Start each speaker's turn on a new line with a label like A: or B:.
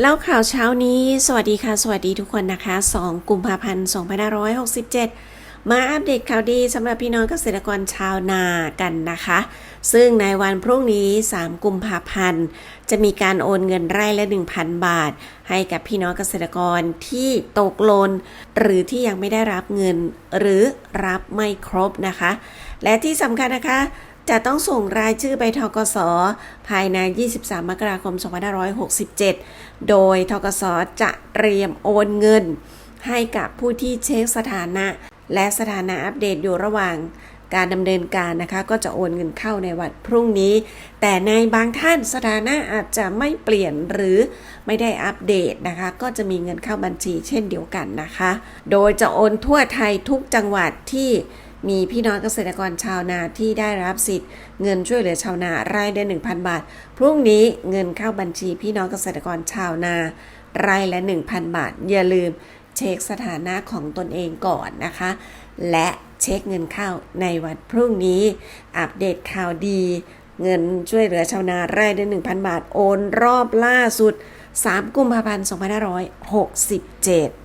A: เล่าข่าวเช้านี้ สวัสดีค่ะ สวัสดีทุกคนนะคะ 2 กุมภาพันธ์ 2567 มาอัปเดตข่าวดีสำหรับพี่น้องเกษตรกรชาวนากันนะคะ ซึ่งในวันพรุ่งนี้ 3 กุมภาพันธ์ จะมีการโอนเงินไร่ละ 1,000 บาท ให้กับพี่น้องเกษตรกรที่ตกหลนหรือที่ยังไม่ได้รับเงิน หรือรับไม่ครบนะคะ และที่สำคัญนะคะ จะต้องส่งรายชื่อไปทกสภายใน 23 มกราคม 2567 โดยทกสจะเตรียมโอนเงิน ให้กับผู้ที่เช็คสถานะ และสถานะอัปเดตอยู่ระหว่างการดำเนินการนะคะ ก็จะโอนเงินเข้าในวันพรุ่งนี้ แต่ในบางท่านสถานะอาจจะไม่เปลี่ยนหรือไม่ได้อัปเดตนะคะ ก็จะมีเงินเข้าบัญชีเช่นเดียวกันนะคะ โดยจะโอนทั่วไทยทุกจังหวัดที่ มีพี่น้องเกษตรกรชาวนาที่ได้รับสิทธิ์ เงินช่วยเหลือชาวนารายเดือน1,000 บาท พรุ่งนี้เงินเข้าบัญชีพี่น้องเกษตรกรชาวนารายละ 1,000 บาท อย่าลืมเช็คสถานะของตนเองก่อนนะคะ และเช็คเงินเข้าในวันพรุ่งนี้ อัปเดตข่าวดี เงินช่วยเหลือชาวนารายเดือน1,000 บาทโอนรอบล่าสุด 3 กุมภาพันธ์ 2567